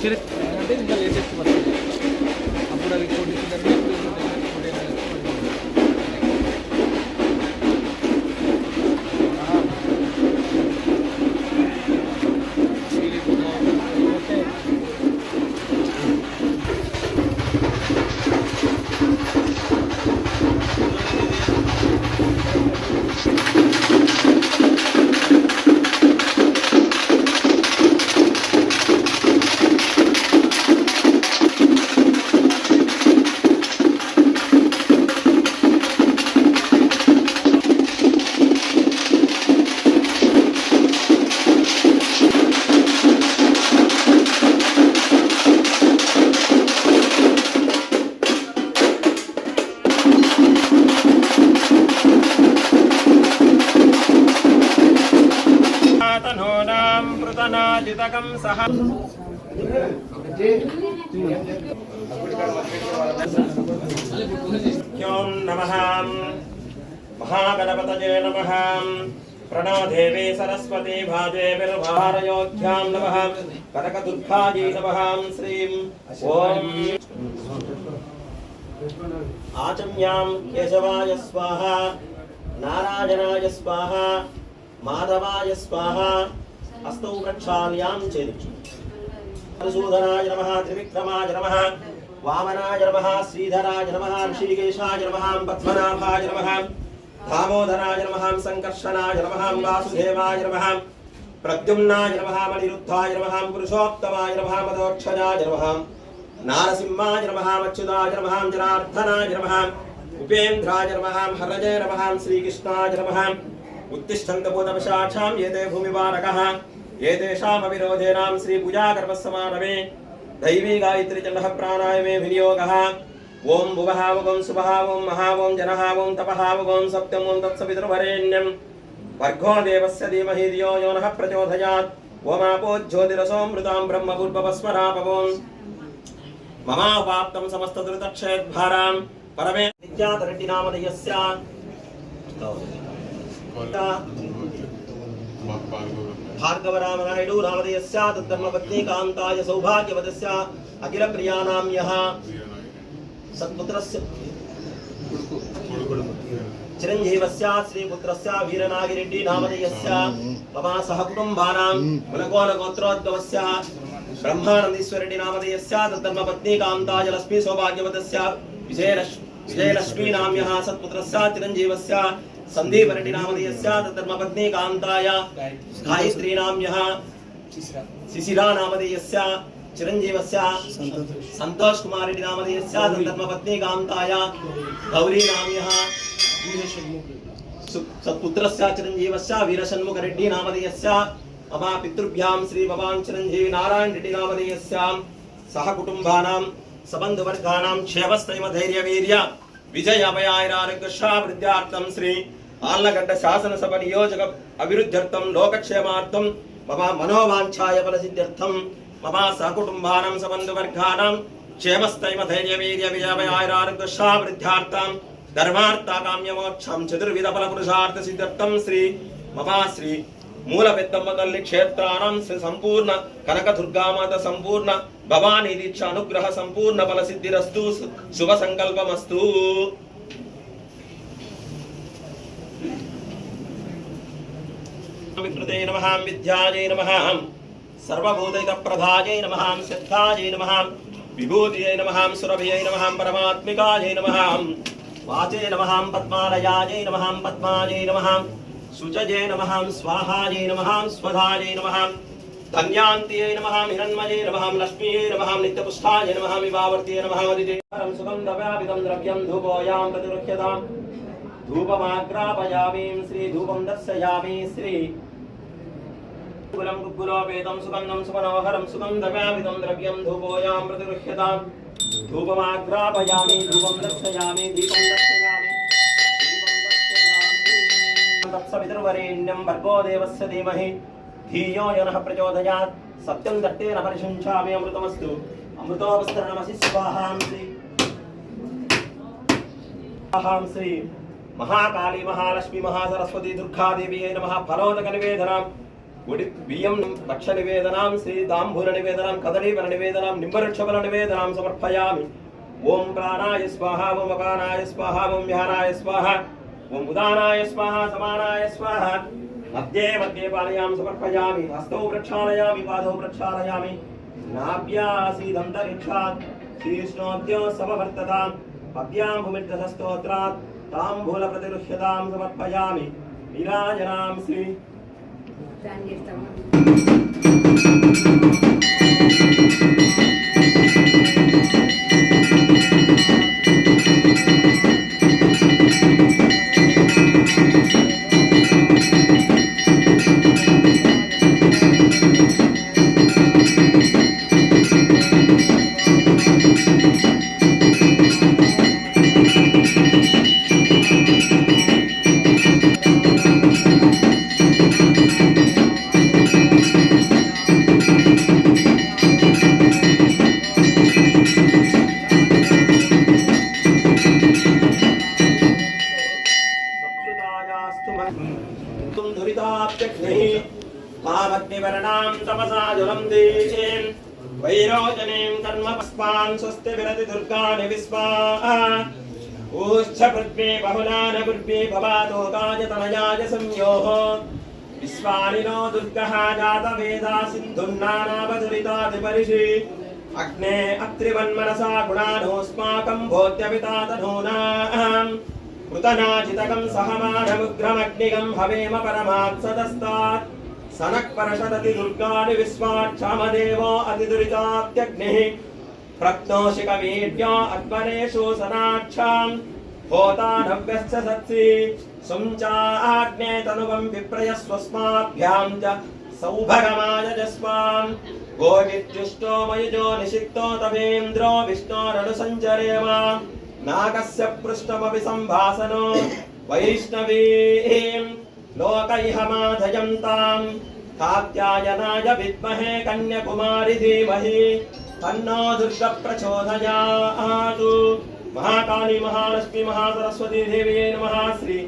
Get it. తనూనాం పృతనాజితకం సహ హ్యోం నమః మహాగణపతయే నమః ప్రణో దేవీ సరస్వతి భాజే విర్భారయోధ్యాం నమః కనకదుర్గాజీ శ్రీం ఓం ఆచమ్యాం కేశవాయ స్వాహ నారాయణాయ స్వాహ మాధవాయ స్వాహ హస్తౌ ప్రక్షాళ్యాం చేర్చు మధుసూదనాయ నమ త్రివిక్రమాయ నమ వామనాయ నమ శ్రీధరాయ నమ ఋషికేశాయ నమ పద్మనాభాయ నమ దామోదరాయ నమ సంకర్షణాయ నమ వాసుదేవాయ నమ ప్రద్యుమ్నాయ నమ మణిరుద్ధాయ నమ పురుషోత్తమాయ నమ మదోక్షజాయ నమ నారసింహాయ నమ అచ్యుతాయ నమ జనార్దనాయ నమ ఉపేంద్రాయ నమ హరజయ నమ శ్రీకృష్ణాయ నమ उत्तिष्ठन्तपोतपशाक्षां ये ते भूमिवारकः ये तेषामविरोधेनां श्रीपूजागर्भसमारमे दैवी गायत्रीजलः प्राणायामे विनियोगः। ओम भुवहावगं सुभहावं महावं जनहावं तपहावगं सप्तमं तत्सवितुर्वरेण्यं वर्घो देवस्य धीमहि धियो यो नः प्रचोदयात्। ओमापो ज्योतिरसोऽमृतां ब्रह्मपूर्वपस्मरापवं ममापाप्तं समस्तदृतक्षेद्भारां परमे नित्यातरटिनामधयस्या पिता भार्गवराम नायडू रामदयस्य तद्धर्मपत्नी कान्ताय सौभाग्यवतस्य अखिलप्रियाणां यः सत्पुत्रस्य चिरञ्जीवस्य श्रीपुत्रस्य वीरनागिरेड्डी नामधेयस्य मम सहकुटुम्बानां गुणकोणगोत्रोद्भवस्य ब्रह्मानन्दीश्वरेड्डी नामधेयस्य तद्धर्मपत्नी कान्ताय लक्ष्मी सौभाग्यवतस्य विजयलक्ष्मी विजयलक्ष्मी सत्पुत्रस्य चिरञ्जीवस्य संधि धर्मपत्नी कान्ताया। गायत्रीणां यः। शिशिरा नामधेयस्या चिरञ्जीवस्य सन्तोष कुमारेड्डि नामधेयस्या धर्मपत्नी कान्ताया। गौरी नाम यः। सत्पुत्रस्य चिरञ्जीवस्य वीरषण्मुखरेड्डी नामधेयस्या मम पितृभ्यां श्री भवान् चिरञ्जीवी नारायण रेड्डी नामधेयस्यां सह कुटुम्बानां सबन्धवर्गाणां क्षयवस्तैव धैर्यवीर्य సబంధువర్గానాం క్షేమస్థైమ ధైర్య విజయ అభయారారోగ్యశావృద్ధ్యార్థం శ్రీ ఆళ్ళగడ్డ శాసనసభ నియోజక అభివృద్ధ్యర్థం లోకక్షేమార్థం మమ మనోవాంఛాయ ఫలసిద్ధ్యర్థం మమ సకుటుంబానాం సబంధువర్గానాం క్షేమస్థైమ ధైర్యవీర్య వీర్య విజయ అభయారారోగ్యశావృద్ధ్యార్థం ధర్మార్థకామ్యమోక్షం చతుర్విధ ఫల పురుషార్థ సిద్ధ్యర్థం శ్రీ మమ శ్రీ మూల పెద్దమ్మ తల్లి క్షేత్రానం శ్రీ సంపూర్ణ కనక దుర్గామాత సంపూర్ణ భవానీ దీక్ష అనుగ్రహ సంపూర్ణ ఫల సిద్ధిరస్తు శుభ సంకల్పమస్తు వికృతే నమ విద్యాయై నమ సర్వభూతైత ప్రభాయై నమ సిద్ధాయై నమ విభూతియై నమ సురభియై నమ పరమాత్మికాయై నమ వాచే నమ పద్మాలయాయై నమ పద్మాయై నమ सुचजे नमः, स्वाहाये नमः, स्वधाये नमः धन्यान्त्ये नमः, हिरण्मये नमः, लक्ष्मीये नमः, नित्यपुष्टाय नमः विभावर्त्ये नमः वदितेरं सुखं दव्यापितं द्रव्यं धूपोयां प्रतिरुह्यताम्। धूपमाग्रापयामीं श्रीधूपं दर्शयामि श्री कुलं कुकुलोपेतं सुगन्धं सुमनोहरं सुगं दव्यापितं द्रव्यं धूपोयां प्रतिरुह्यताम्। धूपमाग्रापयामि, धूपं दर्शयामि, दीपं दर्शयामि। దర్శయామి తత్సవితుర్వరేణ్యం భర్గో దేవస్య ధీమహి. ధియో యనః ప్రచోదయాత్. సత్యం దట్టేన పరిశుంచామి అమృతమస్తు. అమృతోపస్తరణమసి స్వాహాం శ్రీ స్వాహాం శ్రీ మహాకాళీ మహాలక్ష్మి మహాసరస్వతి దుర్గాదేవి అయిన మహాఫలోదక నివేదనం ఉడి బియ్యం భక్ష నివేదనాం శ్రీ తాంబూల నివేదనాం. కదలీఫల నివేదనాం. నింబవృక్షఫల నివేదనాం సమర్పయామి. ఓం ప్రాణాయ స్వాహ. ఓం అపానాయ స్వాహ. ఓం వ్యానాయ స్వాహ. ఓం ఉదానాయ స్వాహ సమానాయ స్వాహ మధ్యే మధ్యే పాలయామి సమర్పయామి హస్తౌ ప్రక్షాళయామి పాదౌ ప్రక్షాళయామి నాభ్యాసీదంతరిక్షాత్ శ్రీష్ణోద్యో సమవర్తతాం పద్యాం భూమిర్దశస్తోత్రాత్ తాంబూల ప్రతిరుహ్యతాం సమర్పయామి విరాజనాం శ్రీ अग्निवर्णाम् तमसा जलम् दीक्षेम् वैरोचनीम् कर्मपस्पान् स्वस्ति विरति दुर्गाणि विस्वाहा। ऊश्च पृथ्वी बहुलान पृथ्वी भवातोकाय तनयाय संयोः। विश्वानिनो दुर्गः जातवेदा सिन्धुर्नानावधुरितादिपरिषि अग्ने अत्रिवन्मनसा गुणानोऽस्माकम् भोद्यपितातनूनाम् कृतनाचितकम् सहमानमुग्रमग्निगम् हवेम परमात्सदस्तात्। సనక్పరశదతి దుర్గాణి విశ్వాక్షామదేవో అతిదురితాత్యగ్ని ప్రత్నోషికమీడ్యా అద్వనేషు సనాక్షాం హోతానవ్యశ్చ సత్సి సుంచాగ్నే విప్రయ స్వస్మాభ్యాం చ సౌభగమాయజస్వాం గోవిద్యుష్టో మయుజో నిషిక్తో తవేంద్రో విష్ణోరను సంచరేమ నాగస్య పృష్టమపి సంభాసనో వైష్ణవీం पृष्ठमपि सम्भासनो वैष्णवीं लोकैहमाधयन्ताम्। कात्यायनाय विद्महे कन्यकुमारि धीमहि। तन्नो दुर्ग प्रचोदयातु महाकाली महालक्ष्मी महासरस्वती देव्यै नमः। श्री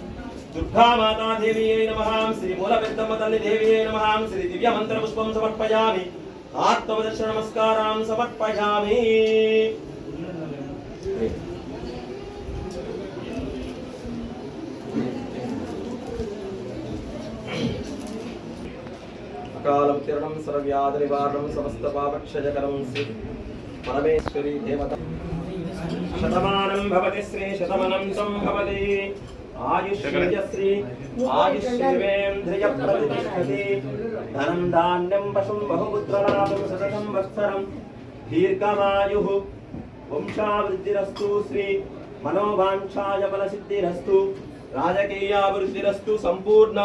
दुर्गा माता देव्यै नमः। श्री मूलपेद्दम्म तल्लि देव्यै नमः। श्री दिव्यमन्त्रपुष्पं समर्पयामि। आत्मदर्शन नमस्कारां समर्पयामि। అకాలం కిరణం సర్వ్యాధి నివారణం సమస్త పాపక్షయకరం శ్రీ పరమేశ్వరి దేవత శతమానం భవతి శ్రీ శతమనం సంభవతి. ఆయుష్యశ్రీ ఆయుష్యేంద్రియ ప్రతిష్టతి ధనం ధాన్యం పశుం బహుపుత్రలాభం సతతం వత్సరం. దీర్ఘమాయు వంశావృద్ధిరస్తు శ్రీ మనోవాంఛాయ బలసిద్ధిరస్తు. రాజకీయాభివృద్ధిరస్తు. సంపూర్ణ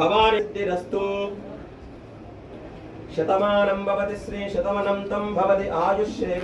భవానిద్ధిరస్తు శతమానం భవతి శ్రీ శతమనంతం భవతి ఆయుష్యే.